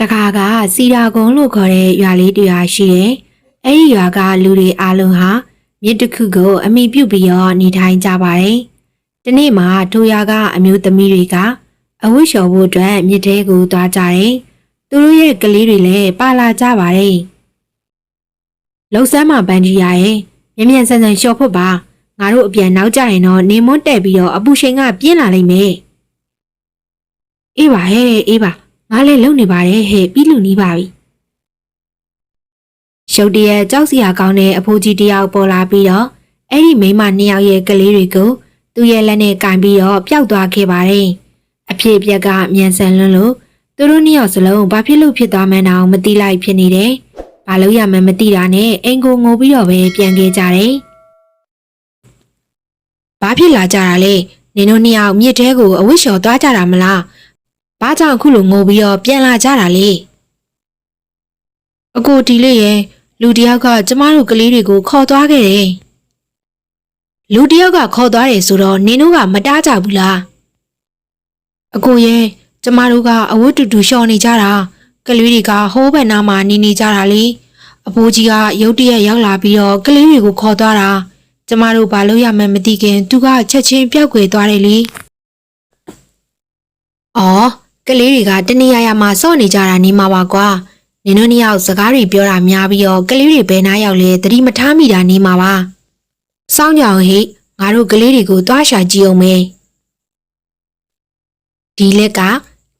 တခါကစီရာကုန်းလို့ခေါ်တဲ့ရွာလေးတစ်ရွာရှိတယ်။အဲဒီရွာကလူတွေအလုံးဟာမြစ်တစ်ခုကို အမိပြုပြီးတော့နေထိုင်ကြပါတယ်။ဒီနေ့မှာထိုရွာကအမျိုးသမီးတွေကအဝတ်လျှော်ဖို့အတွက်မြစ်ထဲကိုသွားကြတယ်။သူတို့ရဲ့ကလေးတွေလည်းပါလာကြပါတယ်။လှုပ်ဆမ်းမှပန်ကြီးရရဲ့မြမြန်ဆန်ဆန်လျှော်ဖို့ပါငါတို့အပြန်နောက်ကြရင်တော့နေမွတ်တဲ့ပြီးတော့အပူချိန်ကပြင်းလာလိမ့်မယ်။အေးပါဟဲ့အေးပါ ငါလည်းလုံနေပါတယ်ဟဲ့ပြီးလူနီးပါပြီ။ရှုပ်တရက်ကြောက်စရာကောင်းတဲ့အဖိုးကြီးတယောက်ပေါ်လာပြီးတော့အဲ့ဒီမိန်းမနှစ်ယောက်ရဲ့ကလေးတွေကိုသူ့ရဲ့လက်နဲ့ကင်ပြီးတော့ပျောက်သွားခဲ့ပါတယ်။အဖြစ်အပျက်ကမြန်ဆန်လွန်းလို့သူတို့နှစ်ယောက်စလုံးဘာဖြစ်လို့ဖြစ်သွားမှန်းတော့မသိလိုက်ဖြစ်နေတယ်။ဘာလို့ရမှန်းမသိတာနဲ့အင်ကိုငိုပြီးတော့ပဲပြန်ခဲ့ကြတယ်။ဘာဖြစ်လာကြတာလဲနင်တို့နှစ်ယောက်မြစ်ထဲကိုအဝတ်လျှော်သွားကြတာမလား။ ဘာကြောင့်အခုလိုငိုပြီးတော့ပြန်လာကြတာလဲ။အကိုဒီလေးရဲ့လူတစ်ယောက်ကကျမတို့ကလေးတွေကိုခေါ်သွားခဲ့တယ်။လူတစ်ယောက်ကခေါ်သွားတယ်ဆိုတော့နင်တို့ကမတားကြဘူးလား။အကိုရဲ့ကျမတို့ကအဝတ်တူတူလျှော်နေကြတာကလေးတွေကဟိုးဘက်နားမှာနေနေကြတာလေအဖိုးကြီးကရုတ်တရက်ရောက်လာပြီးတော့ကလေးတွေကိုခေါ်သွားတာကျမတို့ဘာလို့ရမှန်းမသိခင်သူကချက်ချင်းပြောက်ကွယ်သွားတယ်လေ။အော် ကလေးတွေကတနေရာရာမှာစော့နေကြတာနေမှာပါကွာနင်တို့နှစ်ယောက်စကားတွေပြောတာများပြီးတော့ကလေးတွေဘယ်နားရောက်လဲသတိမထားမိတာနေမှာပါ။စောင်းကြအောင်ဟိငါတို့ကလေးတွေကိုသွားရှာကြည့်အောင်မေး။ဒီလက်က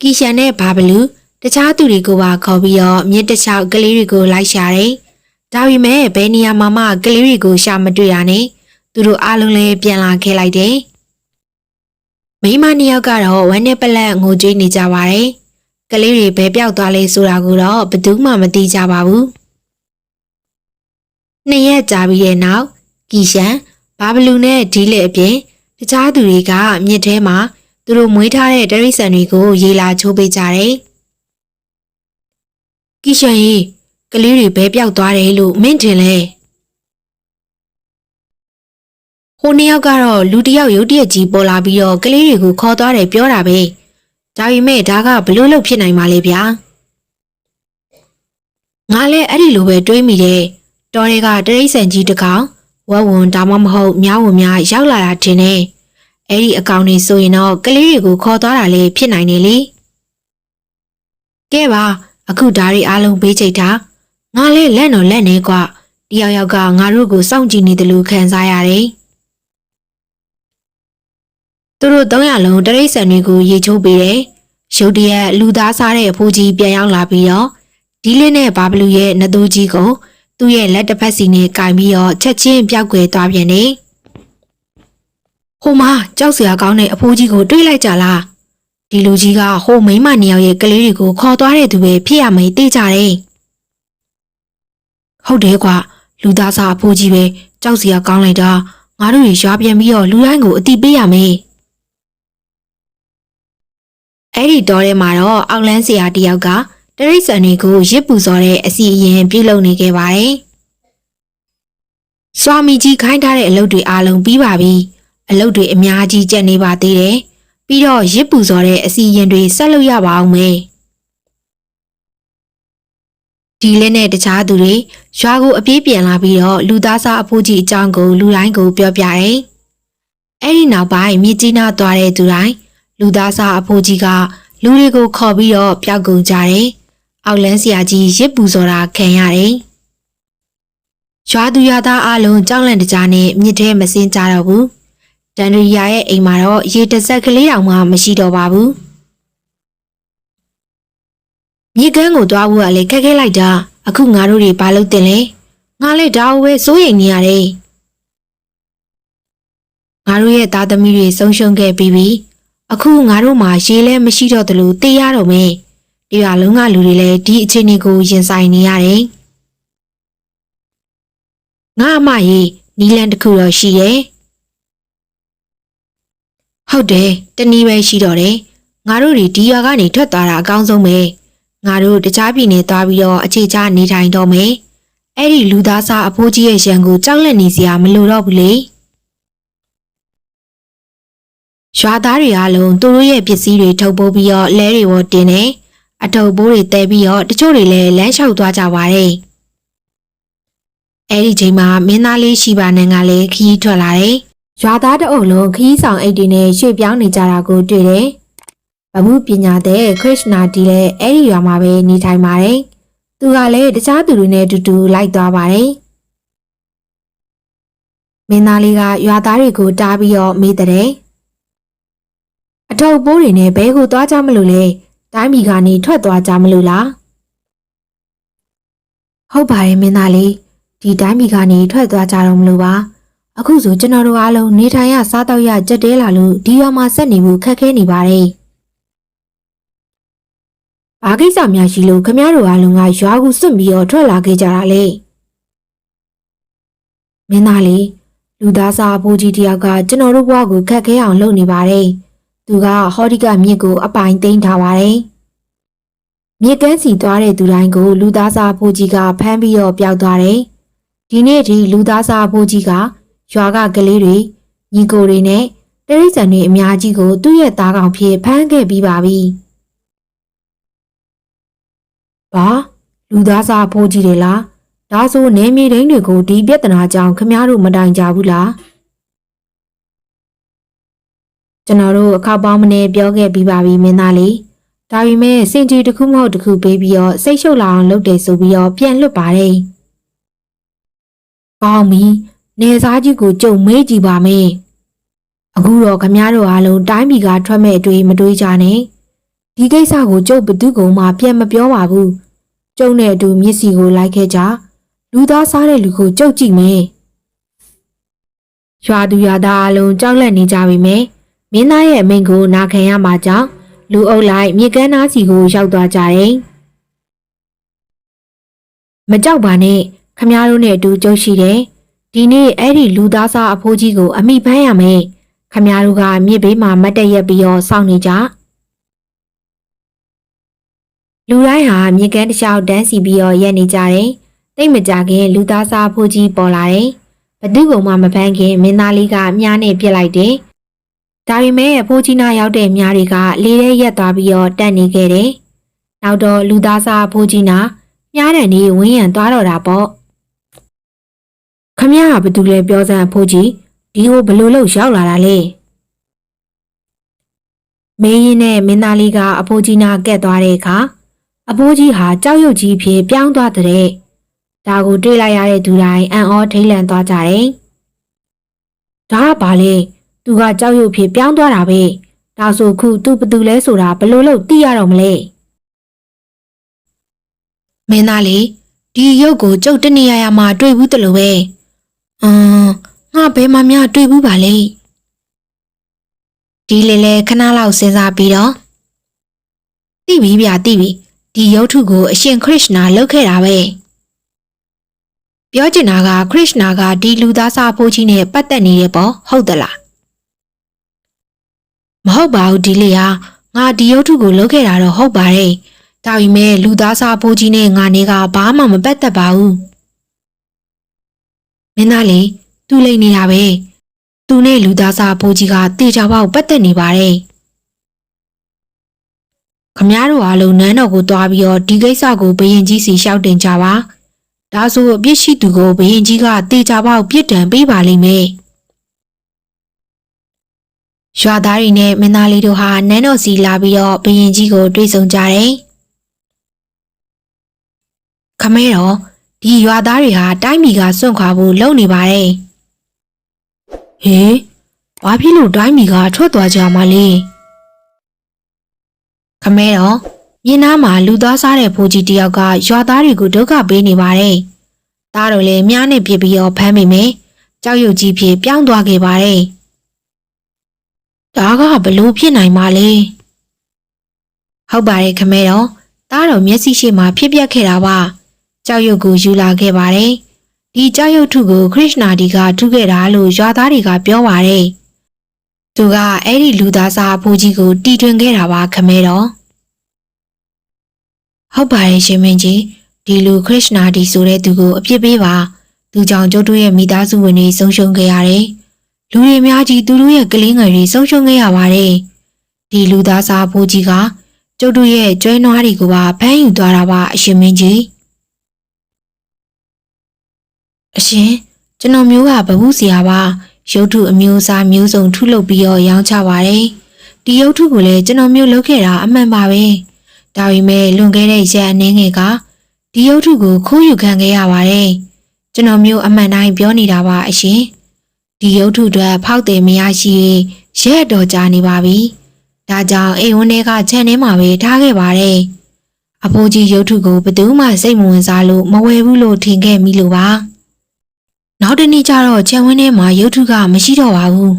ကီရှန်နဲ့ဘာဘလူးတခြားသူတွေကိုပါခေါ်ပြီးတော့မြစ်တစ်ချောက်ကလေးတွေကိုလိုက်ရှာတယ်။ဒါပေမဲ့ဘယ်နေရာမှာမှကလေးတွေကိုရှာမတွေ့ရနဲ့သူတို့အားလုံးလည်းပြန်လာခဲ့လိုက်တယ်။ မိန်းမနှစ်ယောက်ကတော့ဝမ်းနဲ့ပလက်ငိုကြွေးနေကြပါတယ်။ကလေးတွေဘယ်ပြောက်သွားလဲဆိုတာကိုတော့ဘယ်သူမှမသိကြပါဘူး။နှစ်ရက်ကြာပြီးတဲ့နောက်ကီရှန်ဘာဘလူးနဲ့ဒီလက်အပြင်တခြားသူတွေကမြစ်ထဲမှာသူတို့မွေးထားတဲ့တရိษံတွေကိုရေလာချိုးပေးကြတယ်။ကီရှန်ကြီးကလေးတွေဘဲပြောက်သွားတယ်လို့မင်းထင်လဲ။ ဟိုနှစ်ယောက်ကတော့လူတစ်ယောက်ရုတ်တရက်ကြီးပေါ်လာပြီးတော့ကလေးတွေကိုခေါ်သွားတယ်ပြောတာပဲ။ဒါပေမဲ့ဒါကဘလို့လို့ဖြစ်နိုင်မှာလဲဗျာ။ငါလည်းအဲ့ဒီလိုပဲတွေးမိတယ်။တော်တွေကတရိษံကြီးတစ်ကောင်ဝက်ဝန်ဒါမှမဟုတ်မြောက်ဝန်များရောက်လာတာထင်တယ်။အဲ့ဒီအကောင်တွေဆိုရင်တော့ကလေးတွေကိုခေါ်သွားတာလေဖြစ်နိုင်တယ်လေ။ကဲပါအခုဓာရီအားလုံးဘေးချိတ်တာငါလဲလက်တော့လက်နေကွာတယောက်ယောက်ကငါတို့ကိုစောင့်ကြည့်နေတယ်လို့ခံစားရတယ်။ သူတို့သုံးရလုံးတရိษံတွေကိုရေချိုးပေးတယ်။ရုတ်တရက်လူသားစားတဲ့အဖိုးကြီးပြန်ရောက်လာပြီးတော့ဒီလင်းနဲ့ဘာဘလူရဲ့နှသူကြီးကိုသူ့ရဲ့လက်တစ်ဖက်စီနဲ့ကင်ပြီးတော့ချက်ချင်းပြောက်ကွယ်သွားပြန်တယ်။ဟိုမှာကြောက်စရာကောင်းတဲ့အဖိုးကြီးကိုတွေးလိုက်ကြလား။ဒီလူကြီးကဟိုမိန်းမနှစ်ယောက်ရဲ့ကလေးတွေကိုခေါ်သွားတဲ့သူပဲဖြစ်ရမယ်သိကြတယ်။ဟုတ်တယ်ကွာလူသားစားအဖိုးကြီးပဲကြောက်စရာကောင်းလိုက်တာငါတို့တွေရွာပြန်ပြီးတော့လူတိုင်းကိုအတိပေးရမယ်။ အဲ့ဒီတော့ထဲမှာတော့အောက်လန်းစရာတယောက်ကတရိษံတွေကိုရစ်ပူစော်တဲ့အစီအရင်ပြုလုပ်နေခဲ့ပါတယ်။စွာမီကြီးခိုင်းထားတဲ့အလုပ်တွေအားလုံးပြီးပါပြီ။အလုပ်တွေအများကြီးကျန်နေပါသေးတယ်။ပြီးတော့ရစ်ပူစော်တဲ့အစီအရင်တွေဆက်လုပ်ရပါအောင်မယ်။ဒီလက်နဲ့တခြားသူတွေရွာကိုအပြေးပြန်လာပြီးတော့လူသားစားအဖိုးကြီးအကြောင်းကိုလူတိုင်းကိုပြောပြတယ်။အဲ့ဒီနောက်ပိုင်းမြစ်ကြီးနားသွားတဲ့သူတိုင်း လူသားစားအဖိုးကြီးကလူတွေကိုခေါ်ပြီးတော့ပျောက်ကုန်ကြတယ်။အောက်လန်းဆရာကြီးရစ်ပူစော်တာခံရတယ်။ရွာသူရွာသားအလုံးကြောက်လန့်တကြားနဲ့မြစ်ထဲမစင်းကြတော့ဘူး။တန်ရီယာရဲ့အိမ်မှာတော့ရေတဆက်ကလေးတောင်မှမရှိတော့ပါဘူး။မြေကမ်းကိုသွားဖို့ကလည်းခက်ခဲလိုက်တာအခုငါတို့တွေဘာလုပ်တင်လဲ။ငါလည်းဒါဝဲစိုးရိမ်နေရတယ်။ငါတို့ရဲ့သားသမီးတွေဆုံးရှုံးခဲ့ပြီးပြီ။ အခုငါတို့မှာရေလဲမရှိတော့သလိုတေးရတော့မယ်။ဒီရွာလုံးကလူတွေလည်းဒီအခြေအနေကိုရင်ဆိုင်နေရတယ်။ငါအမကြီးနီလန်တစ်ခုတော့ရှိရဲ့။ဟုတ်တယ်တနည်းပဲရှိတော့တယ်။ငါတို့တွေဒီရွာကနေထွက်သွားတာအကောင်းဆုံးပဲ။ငါတို့တခြားပြည်နယ်သွားပြီးတော့အခြေချနေထိုင်တော့မယ်။အဲ့ဒီလူသားစားအဖိုးကြီးရဲ့ရန်ကိုကြောက်လန့်နေစရာမလိုတော့ဘူးလေ။ ရွာသားတွေအားလုံးသူတို့ရဲ့ပစ္စည်းတွေထုတ်ပိုးပြီးတော့လဲတွေဝတင်နေအထုပ်ဘိုးတွေတဲပြီးတော့တချို့တွေလည်းလမ်းလျှောက်သွားကြပါတယ်အဲ့ဒီချိန်မှာမင်းသားလေးရှိပါနန်ကလည်းခီးထွက်လာတယ်ရွာသားတအုပ်လုံးခီးဆောင်အိတ်တွေနဲ့ရွှေ့ပြောင်းနေကြတာကိုတွေ့တယ်ဗမှုပညာတဲ့ခရစ်နာတီလည်းအဲ့ဒီရွာမှာပဲနေထိုင်ပါတယ်သူကလည်းတခြားသူတွေနဲ့အတူတူလိုက်သွားပါတယ်မင်းသားလေးကရွာသားတွေကိုတားပြီးတော့မေးတဲ့ အထုပ်ပိုးတွေနဲ့ဘဲကိုသွားကြမလို့လဲတိုင်းပြည်ကနေထွက်သွားကြမလို့လားဟုတ်ပါတယ်မင်းသားလေးဒီတိုင်းပြည်ကနေထွက်သွားကြတော့မလို့ပါအခုဆိုကျွန်တော်တို့အားလုံးနေထိုင်ရစားတော့ရကြက်တဲလာလို့ဒီရွာမှာဆက်နေမှုခက်ခဲနေပါတယ်ဘာကိစ္စများရှိလို့ခမရတို့အားလုံးကရွာကိုစွန့်ပြီးတော့ထွက်လာခဲ့ကြတာလဲမင်းသားလေးလူသားစားအဖိုးကြီးတယောက်ကကျွန်တော်တို့ဘဝကိုခက်ခဲအောင်လုပ်နေပါတယ် သူကဟောဒီကမြစ်ကိုအပိုင်သိမ်းထားပါတယ်မြစ်ကမ်းစီသွားတဲ့သူတိုင်းကို လူသားစားအဖိုးကြီးကဖမ်းပြီးတော့ပျောက်သွားတယ်ဒီနေ့ဒီလူသားစားအဖိုးကြီးကရွာကကလေးတွေညီကိုတွေနဲ့တရိษံတွေအများကြီးကို သူ့ရဲ့သားကောင်ဖြစ်ဖမ်းခဲ့ပြီးပါပြီ။ဘာလူသားစားအဖိုးကြီးတွေလားဒါဆိုနေမြေတိုင်းတွေကိုဒီပြဿနာကြောင့်ခမားတို့မတိုင်ကြဘူးလား ကျွန်တော်တို့အခါပေါင်းမနေပြောခဲ့ပြီးပါပြီမင်းသားလေးဒါပေမဲ့စင်ကြီးတစ်ခုမဟုတ်တစ်ခုပေးပြီးတော့စိတ်ရှုပ်လာအောင်လုပ်တယ်ဆိုပြီးတော့ပြန်လွတ်ပါတယ်ကောင်းပြီနေစားကြီးကိုကြုံမေးကြည့်ပါမယ်အခုတော့ခမားတို့အားလုံးတိုင်းပြည်ကထွက်မဲ့အတွေ့မတွေးကြနဲ့ဒီကိစ္စကိုကျုပ်ဘသူကမှပြန်မပြောပါဘူးကျုံနဲ့အတူမျက်စီကိုလိုက်ခဲ့ကြလူသားစားတဲ့လူကိုကြုတ်ကြည့်မယ်။ရွာသူရွာသားအလုံးကြောက်လန့်နေကြပြီမယ်။ မင်းသားရဲ့အမိန့်ကိုနာခံရမှာကြောင့်လူအုပ်လိုက်မြေကမ်းနားစီကိုရောက်သွားကြတယ်။မကြောက်ပါနဲ့ခမည်းတော်နဲ့အတူကြုတ်ရှိတယ်။ဒီနေ့အဲ့ဒီလူသားစားအဖိုးကြီးကိုအမိဖမ်းရမယ်။ခမည်းတော်ကမြစ်ဘေးမှာမတ်တက်ရက်ပြီးတော့စောင့်နေကြ။လူတိုင်းဟာမြေကမ်းတစ်လျှောက်တန်းစီပြီးတော့ရက်နေကြတယ်။တိတ်မကြခင်လူသားစားဖိုးကြီးပေါ်လာတယ်။ဘသူ့ကောင်မှမဖမ်းခင်မင်းသားလေးကမြားနဲ့ပြစ်လိုက်တယ်။ ဒါပေမဲ့ဖိုးကြီးနာရောက်တဲ့မြားတွေကလေထဲရက်သွားပြီးတော့တက်နေခဲ့တယ်။နောက်တော့လူသားစားဖိုးကြီးနာမြားတန်ကြီးဝင်းရံသွားတော့တာပေါ့။ခမရကဘသူလဲပြောစမ်းဖိုးကြီးဒီကိုဘလို့လို့ရောက်လာတာလဲ။မင်းရင်နဲ့မင်းသားလေးကအဖိုးကြီးနာကက်သွားတဲ့အခါအဖိုးကြီးဟာကြောက်ရွံ့ကြီးဖြစ်ပြောင်းသွားတဲ့ဒါကိုတွေ့လိုက်ရတဲ့သူတိုင်းအံ့ဩထိတ်လန့်သွားကြတယ်။ဒါကဘာလဲ သူကကြောက်ရွံ့ဖြစ်ပြောင်းသွားတာပဲ။ဒါဆိုခုသူဘသူလဲဆိုတာဘလို့လို့သိရတော့မလဲ။မင်းသားလေဒီရုပ်ကိုကြုတ်တနေရရမှာတွေ့ဘူးတလို့ပဲ။အင်းငါဘယ်မှမတွေ့ဘူးပါလေ။ဒီလေလေခဏလောက်စဉ်းစားပြီးတော့သိပြီဗျာသိပြီဒီရုပ်ထုကိုအရှင်ခရစ်နာလှုပ်ခဲ့တာပဲပြောချင်တာကခရစ်နာကဒီလူသားစားဖိုးကြီးနဲ့ပတ်သက်နေတယ်ပေါ့ဟုတ်သလား မဟုတ်ပါဘူးဒီလေဟာငါဒီရုပ်ထုကိုလှုပ်ခဲ့တာတော့ဟုတ်ပါတယ်ဒါပေမဲ့လူသားစားဖိုးကြီးနဲ့ငါနေကဘာမှမပတ်သက်ပါဘူးမင်းသားလေသူ့လိမ့်နေတာပဲသူနဲ့လူသားစားဖိုးကြီးကတေချာပေါက်ပတ်သက်နေပါတယ်ခမားတို့အားလုံးနန်းတော်ကိုသွားပြီးတော့ဒီကိစ္စကိုဘရင်ကြီးစီလျှောက်တင်ကြပါဒါဆိုအပြစ်ရှိသူကိုဘရင်ကြီးကတေချာပေါက်ပြစ်ဒဏ်ပေးပါလိမ့်မယ် ရွာသားတွေနဲ့မင်းသားလေးတို့ဟာနန်းတော်စီလာပြီးတော့ဘရင်ကြီးကိုတွေ့ဆုံကြတယ်ခမဲတော်ဒီရွာသားတွေဟာတိုင်းပြည်ကစွန့်ခွာဖို့လုပ်နေပါတယ်ဟေးဘာဖြစ်လို့တိုင်းပြည်ကထွက်သွားကြမှာလဲခမဲတော်မြင်းနားမှာလူသားစားတဲ့ဖိုးကြီးတယောက်ကရွာသားတွေကိုဒုက္ခပေးနေပါတယ်။သားတို့လည်းမြားနဲ့ပြစ်ပြီးတော့ဖမ်းမိမယ်။ကြောက်ရွံ့ကြီးဖြစ်ပြောင်းသွားခဲ့ပါတယ်။ ဒါကဘလို့ဖြစ်နိုင်မှာလဲ။ဟုတ်ပါတယ်ခမဲတော်သားတော်မျက်စိရှိမှဖြစ်ပျက်ခဲ့တာပါ။ကြောက်ရွံ့ကိုယူလာခဲ့ပါတယ်။ဒီကြောက်ရွံ့ထုကိုခရစ်နာဒီကထုခဲ့တာလို့ရွာသားတွေကပြောပါတယ်။သူကအဲ့ဒီလူသားစားဖိုးကြီးကိုတီထွင်ခဲ့တာပါခမဲတော်ဟုတ်ပါတယ်ရှင်မင်းကြီးဒီလူခရစ်နာဒီဆိုတဲ့သူကိုအပြစ်ပေးပါသူကြောင့်ကျုပ်တို့ရဲ့မိသားစုဝင်တွေဆုံးရှုံးခဲ့ရတယ် လူတွေအများကြီးသူတို့ရဲ့ကလေးငယ်တွေဆုံးရှုံးခဲ့ရပါတယ်ဒီလူသားစားဖိုးကြီးကကျုပ်တို့ရဲ့ကျွဲနွားတွေကိုပါဖမ်းယူသွားတာပါအရှင်မင်းကြီးအရှင်ကျွန်တော်မျိုးကဗဟုဆရာပါရုပ်ထုအမျိုးအစားမျိုးစုံထုလုပ်ပြီးတော့ရောင်းချပါတယ်ဒီရုပ်ထုကိုလည်းကျွန်တော်မျိုးလုပ်ခဲ့တာအမှန်ပါပဲဒါပေမဲ့လွန်ခဲ့တဲ့ရက်အနည်းငယ်ကဒီရုပ်ထုကိုခိုးယူခံခဲ့ရပါတယ်ကျွန်တော်မျိုးအမှန်တိုင်းပြောနေတာပါအရှင် ဒီရုပ်ထုတွေဖောက်တယ်မရရှိရင်ရက်တော်ကြာနေပါပြီဒါကြောင့်အိမ်ဝန်းထဲကခြံထဲမှာပဲထားခဲ့ပါတယ်အဖိုးကြီးရုပ်ထုကိုဘယ်သူမှစိတ်မဝင်စားလို့မဝယ်ဘူးလို့ထင်ခဲ့မိလို့ပါနောက်တနေ့ကျတော့ခြံဝင်းထဲမှာရုပ်ထုကမရှိတော့ပါဘူး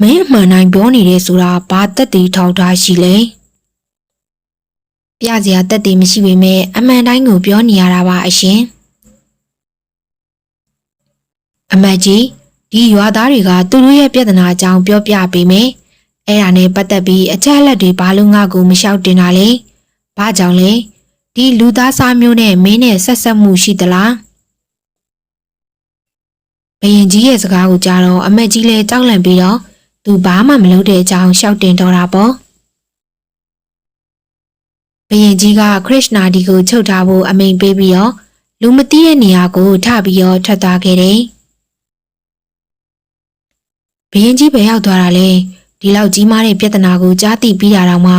မင်းအမှန်တိုင်းပြောနေတယ်ဆိုတာဘာတက်တီထောက်ထားရှိလဲပြစရာတက်တီမရှိပေမဲ့အမှန်တိုင်းကိုပြောနေရတာပါအရှင် အမတ်ကြီးဒီရွာသားတွေကသူတို့ရဲ့ပြဿနာအကြောင်းပြောပြပေးမယ်အဲ့ဒါနဲ့ပတ်သက်ပြီးအချက်အလက်တွေဘာလို့ငါ့ကိုမလျှောက်တင်တာလဲဘာကြောင့်လဲဒီလူသားစားမျိုးနဲ့မင်းနဲ့ဆက်ဆက်မှုရှိသလားဘယင်ကြီးရဲ့စကားကိုကြားတော့အမက်ကြီးလည်းကြောက်လန့်ပြီးတော့သူဘာမှမလုပ်တဲ့အကြောင်းရှောက်တင်တော့တာပေါ့ဘယင်ကြီးကခရစ်နာဒီကိုချုပ်ထားဖို့အမိန်ပေးပြီးတော့လူမသိတဲ့နေရာကိုထပြီးတော့ထွက်သွားခဲ့တယ် ဘယင်ကြီးပဲရောက်သွားတာလေဒီလောက်ကြီးမားတဲ့ပြဿနာကိုကြားသိပြီးတာတော့မှ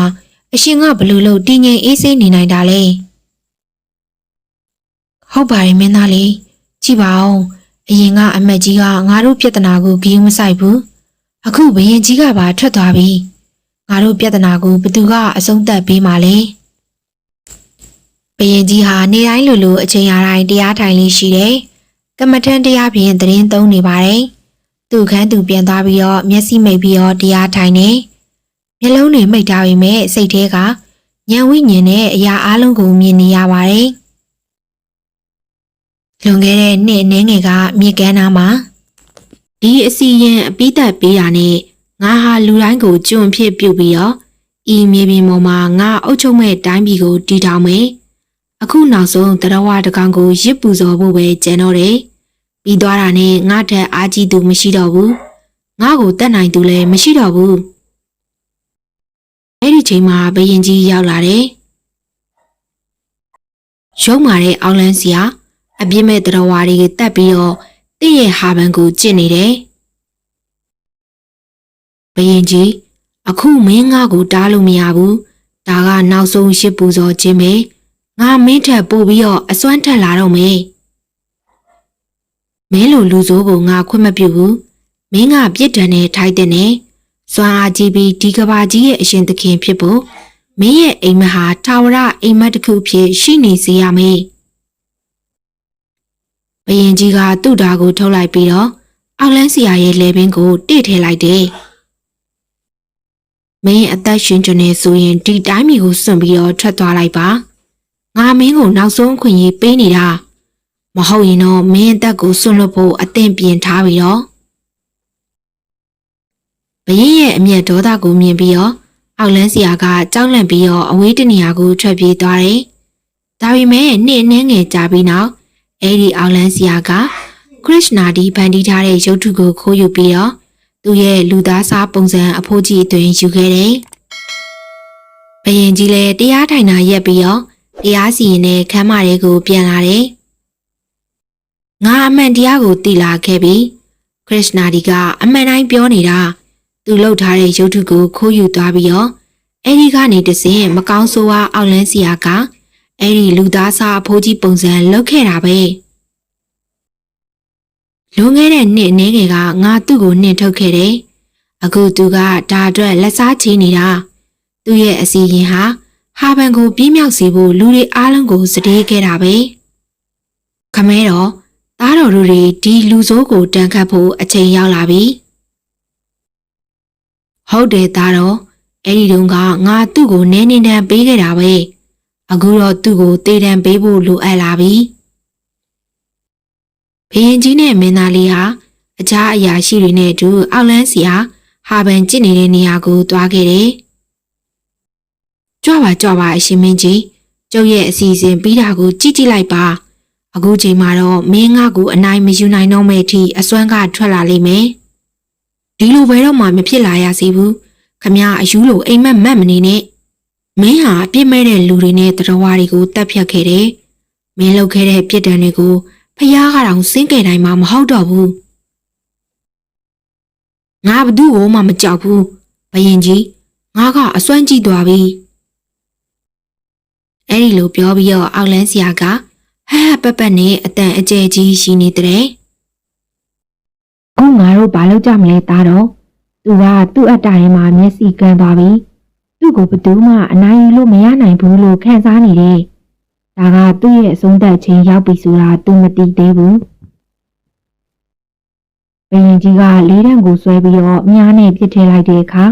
အရှင်ကဘလို့လို့တည်ငြိမ်အေးဆေးနေနိုင်တာလဲဟုတ်ပါရဲ့မင်းသားလေးကြည့်ပါဦးအရင်ကအမက်ကြီးကငါတို့ပြဿနာကိုဂီးမဆိုင်ဘူးအခုဘယင်ကြီးကပါထွက်သွားပြီငါတို့ပြဿနာကိုဘသူကအဆုံးသတ်ပေးမှလဲဘယင်ကြီးဟာနေတိုင်းလိုလိုအချိန်အားတိုင်းတရားထိုင်လေးရှိတယ်ကမ္မထန်တရားဖြင့်သတင်းသုံးနေပါတယ် သူခန်းသူပြန်သွားပြီးတော့မျက်စိမိတ်ပြီးတော့တရားထိုင်နေမျက်လုံးတွေမိတ်ထားပေမဲ့စိတ်ထဲကဉာဏ်ဝိညာဉ်နဲ့အရာအလုံးကိုမြင်နေရပါတယ်လွန်ခဲ့တဲ့နှစ်အနည်းငယ်ကမြေကမ်းနားမှာဒီအစီရင်အပိသက်ပေးတာနဲ့ငါဟာလူတိုင်းကိုကျွန့်ဖြစ်ပြုတ်ပြီးတော့ဤမြေပြင်ပေါ်မှာငါအုပ်ချုပ်မဲ့တိုင်းပြည်ကိုတည်ထောင်မယ်အခုနောက်ဆုံးတရဝတကောင်ကိုရစ်ပူဇော်ဖို့ပဲကြံတော့တယ် ပြီးသွားတာနဲ့ငါထက်အားကြီးသူမရှိတော့ဘူးငါကိုတတ်နိုင်သူလည်းမရှိတော့ဘူးအဲ့ဒီချိန်မှာဘယင်ကြီးရောက်လာတယ်ရုံးမာတဲ့အောက်လန်းစီယာအပြစ်မဲ့တရဝါတွေကတက်ပြီးတော့တင့်ရဲ့ဟာဘန်ကိုကျင့်နေတယ်။ဘယင်ကြီးအခုမင်းငါကိုတားလို့မရဘူး။ဒါကနောက်ဆုံးရှစ်ပူဇော်ခြင်းပဲ။ငါမင်းထက်ပို့ပြီးတော့အစွမ်းထက်လာတော့မယ်။ မင်းလိုလူဆိုးကိုငါခွင့်မပြုဘူး။မင်းကပြစ်ဒဏ်နဲ့ထိုက်တဲ့နဲ့စွမ်းအားကြီးပြီးဒီကဘာကြီးရဲ့အရှင်သခင်ဖြစ်ဖို့မင်းရဲ့အိမ်မက်ဟာထာဝရအိမ်မက်တစ်ခုဖြစ်ရှိနေစေရမယ်။ဘယင်ကြီးကသူ့ဓာကိုထုတ်လိုက်ပြီးတော့အောက်လန်းစီယာရဲ့လေပင်ကိုတိထည့်လိုက်တယ်။မင်းအသက်ရှင်ကြနေဆိုရင်ဒီတိုင်းမျိုးကိုစွန့်ပြီးတော့ထွက်သွားလိုက်ပါ။ငါမင်းကိုနောက်ဆုံးခွင့်ရေးပေးနေတာ။ မဟုတ်ရင်တော့မင်းအသက်ကိုစွန့်လွတ်ဖို့အသင့်ပြင်ထားပြီးတော့ဘရင်ရဲ့အမျက်ဒေါသကိုမြင်ပြီးတော့အောက်လန်းစီယာကကြောက်လန့်ပြီးတော့အဝေးတနေရာကိုထွက်ပြေးသွားတယ်။ဒါပေမဲ့နှစ်အနှဲငယ်ကြာပြီးနောက်အဲ့ဒီအောက်လန်းစီယာကခရစ်နာဒီဖန်တီးထားတဲ့ရုပ်ထုကိုခိုးယူပြီးတော့သူ့ရဲ့လူသားစားပုံစံအဖိုးကြီးအတွင်ယူခဲ့တယ်။ဘယင်ကြီးလည်းတရားထိုင်တာရက်ပြီးတော့တရားစီရင်တဲ့ခမ်းမတွေကိုပြန်လာတယ်။ ငါအမှန်တရားကိုသိလာခဲ့ပြီ။ခရစ်နာဒီကအမှန်တိုင်းပြောနေတာသူလှုပ်ထားတဲ့ရုပ်ထုကိုခိုးယူသွားပြီးတော့အဲ့ဒီကနေတစင်မကောင်းဆိုးဝါးအောက်လန်းစီယာကအဲ့ဒီလူသားစားအဖိုးကြီးပုံစံလုပ်ခဲ့တာပဲလွန်ခဲ့တဲ့နှစ်အနည်းငယ်ကငါသူ့ကိုနှင်ထုတ်ခဲ့တယ်အခုသူကဒါအတွက်လက်စားချေးနေတာသူ့ရဲ့အစီရင်ဟာဟာဘန်ကိုပြင်းမြောက်စေဖို့လူတွေအားလုံးကိုစတေးခဲ့တာပဲခမဲတော့ သားတော်တို့တွေဒီလူဆိုးကိုတန်ခတ်ဖို့အချိန်ရောက်လာပြီဟုတ်တယ်သားတော်အဲ့ဒီတုန်းကငါသူ့ကိုနင်းနေတန်းပေးခဲ့တာပဲအခုတော့သူ့ကိုတေတံပေးဖို့လိုအပ်လာပြီဘရင်ကြီးနဲ့မင်းသားလေးဟာအခြားအရာရှိတွေနဲ့အတူအောက်လန်းစီဟာဟာဘန်ကျစ်နေတဲ့နေရာကိုသွားခဲ့တယ်ကြွပါကြွပါအရှင်မင်းကြီးကျုပ်ရဲ့အစီအစဉ်ပြီးတာကိုကြည့်ကြည့်လိုက်ပါ အခုချိန်မှာတော့မင်းငါ့ကိုအနိုင်မယူနိုင်တော့မဲ့အထိအစွမ်းကထွက်လာလိမ့်မယ်ဒီလိုဘယ်တော့မှမဖြစ်လာရစေဘူးခမရအယူလိုအိမ်မက်မက်မနေနဲ့မင်းဟာအပြစ်မဲ့တဲ့လူတွေနဲ့တရားဝါတွေကိုတတ်ဖြတ်ခဲ့တယ်မင်းလုပ်ခဲ့တဲ့ပြစ်ဒဏ်တွေကိုဖះကတောင်စင်းကယ်တိုင်းမှာမဟုတ်တော့ဘူးငါဘသူ့ကိုမှမကြောက်ဘူးဘယင်ကြီးငါကအစွမ်းကြည့်သွားပြီအဲ့ဒီလိုပြောပြီးတော့အောက်လန်းဆရာက ဟဟပက်ပက်နဲ့အတန်အကျဲကြီးရှိနေတဲ့။အော်ငါတို့ဘာလုပ်ကြမလဲသားတော့သူကသူ့အတ္တထဲမှာမျက်စိကန်းသွားပြီ။သူ့ကိုဘယ်သူမှအနိုင်ယူလို့မရနိုင်ဘူးလို့ခံစားနေတယ်။ဒါကသူ့ရဲ့အဆုံးသတ်ခြင်းရောက်ပြီဆိုတာသူမသိသေးဘူး။ဘယင်ကြီးကလေးတန်းကိုဆွဲပြီးတော့မြားနဲ့ပြစ်ထည့်လိုက်တဲ့အခါ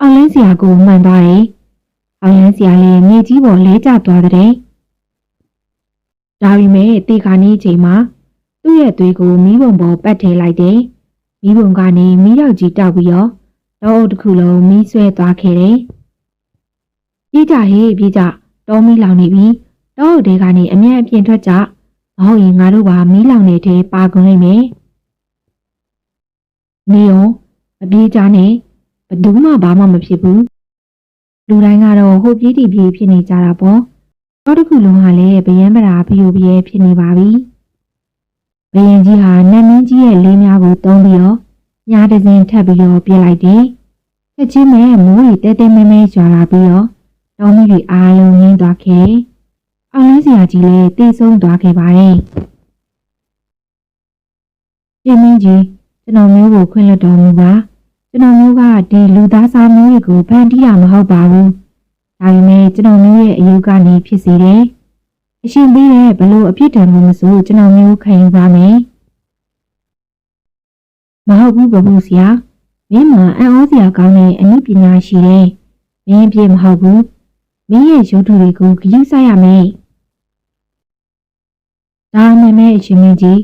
အောင်လန်းဆရာကိုမှန်သွားတယ်။အောင်လန်းဆရာလည်းမြေကြီးပေါ်လဲကျသွားတဲ့။ ဒါပေမဲ့တေခါနေချိန်မှာသူ့ရဲ့သွေးကိုမီးပုံပေါ်ပတ်ထည့်လိုက်တယ်။မီးပုံကနေမီးရောက်ကြီးတောက်ပြီးတော့တောအုပ်တစ်ခုလုံးမီးဆွဲသွားခဲ့တယ်။ပြေးကြဟေးပြေးကြတောမီးလောင်နေပြီ။တောအုပ်တွေကနေအမြဲအပြင်ထွက်ကြ။မဟုတ်ရင်ငါတို့ပါမီးလောင်နေတဲ့ပါကုန်လိမ့်မယ်။နေရောမပြေးကြနဲ့ဘယ်သူမှဘာမှမဖြစ်ဘူး။လူတိုင်းကတော့ဟိုပြေးတီပြေးဖြစ်နေကြတာပေါ့။ တော့တစ်ခုလုံးကလည်းဗယံပရာဖျို့ပြဲဖြစ်နေပါပြီ။ဘယင်ကြီးဟာနတ်မင်းကြီးရဲ့လေးများကိုတုံးပြီးတော့ညားတစ်စင်းထပ်ပြီးတော့ပြစ်လိုက်တယ်။ချက်ချင်းမဲ့မိုးရီတဲတဲမဲမဲရွာလာပြီးတော့တောင်းမီတွေအားလုံးငင်းသွားခဲ့။အောင်လန်းစရာကြီးလည်းတေးဆုံးသွားခဲ့ပါတယ်။ရှင်မင်းကြီးကျွန်တော်မျိုးကိုခွင့်လွှတ်တော်မူပါ။ကျွန်တော်မျိုးကဒီလူသားစားမျိုးတွေကိုဖန်တီးတာမဟုတ်ပါဘူး။ ဒါပေမဲ့ကျွန်တော်မျိုးရဲ့အယုတ်ကနေဖြစ်စေတယ်။အရှင်ပေးတဲ့ဘလို့အဖြစ်တံမှုမဆိုကျွန်တော်မျိုးခံယူပါမယ်။မဟုတ်ဘူးဘဘဆရာ။မင်းမှာအံ့ဩစရာကောင်းတဲ့အမှုပညာရှိတယ်။မင်းအပြည့်မဟုတ်ဘူး။မင်းရဲ့ရုပ်ထုတွေကိုဂရုစိုက်ရမယ်။ဒါမှမဲ့အရှင်မင်းကြီး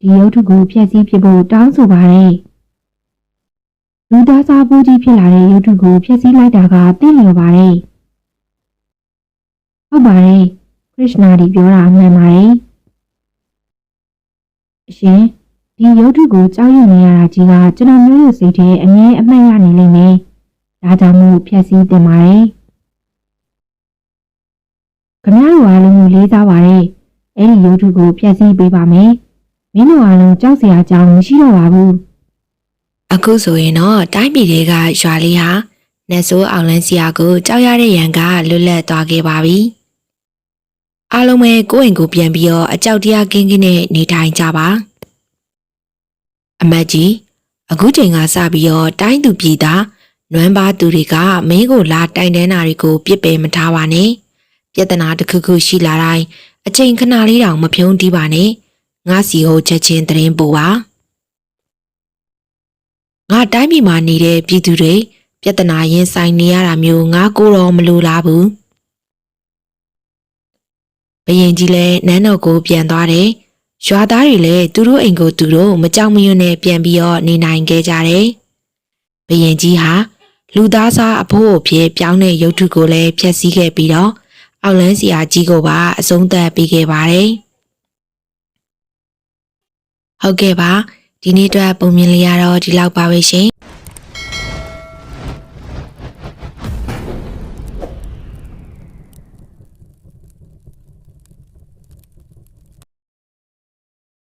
ဒီရုပ်ထုကိုဖျက်ဆီးဖြစ်ဖို့တောင်းဆိုပါတယ်။လူသားစားဖို့ကြီးဖြစ်လာတဲ့ရုပ်ထုကိုဖျက်ဆီးလိုက်တာကသိလျော်ပါတယ်။ ဟုတ်ပါတယ်ခရစ်နာဒီပြောတာမှန်ပါတယ်။အရှင်ဒီရုပ်ထုကိုကြောက်ရွံ့နေရတာကြီးကကျွန်တော်မျိုးရဲ့စိတ်ထဲအမြဲအမှတ်ရနေလိမ့်မယ်။ဒါကြောင့်မို့ဖျက်ဆီးတင်ပါတယ်။ခမရတို့အားလုံးကိုလေးစားပါတယ်။အဲ့ဒီရုပ်ထုကိုဖျက်ဆီးပေးပါမယ်။မင်းတို့အားလုံးကြောက်စရာအကြောင်းမရှိတော့ပါဘူး။အခုဆိုရင်တော့တိုင်းပြည်တွေကရွာလေးဟာနတ်ဆိုးအောင်လန်းစရာကိုကြောက်ရတဲ့ရန်ကလွတ်လပ်သွားခဲ့ပါပြီ။ အားလုံးပဲကိုယ့်အိမ်ကိုပြန်ပြီးတော့အကြောက်တရားကင်းကင်းနဲ့နေထိုင်ကြပါ။အမတ်ကြီးအခုချိန်ကစပြီးတော့တိုင်းသူပြည်သားနွမ်းပါသူတွေကမင်းကိုလာတိုင်တန်းတာတွေကိုပြစ်ပယ်မထားပါနဲ့။ပြဿနာတစ်ခုခုရှိလာတိုင်းအချိန်ခဏလေးတောင်မဖြုံးတီးပါနဲ့။ငါစီကိုချက်ချင်းသတင်းပို့ပါ။ငါတိုင်းပြည်မှာနေတဲ့ပြည်သူတွေပြဿနာရင်ဆိုင်နေရတာမျိုးငါကိုတော့မလိုလားဘူး။ ဘယင်ကြီးလည်းနန်းတော်ကိုပြန်သွားတယ်။ရွာသားတွေလည်းသူတို့အိမ်ကိုသူတို့မကြောက်မရွံ့နဲ့ပြန်ပြီးတော့နေနိုင်ခဲ့ကြတယ်။ဘယင်ကြီးဟာလူသားစားအဖိုးအဖြစ်ပြောင်းတဲ့ရုပ်ထုကိုလည်းဖျက်ဆီးခဲ့ပြီးတော့အောက်လန်းစရာကြီးကိုပါအဆုံးသတ်ပေးခဲ့ပါတယ်။ဟုတ်ကဲ့ပါဒီနေ့အတွက်ပုံမြင်လေးရတော့ဒီလောက်ပါပဲရှင်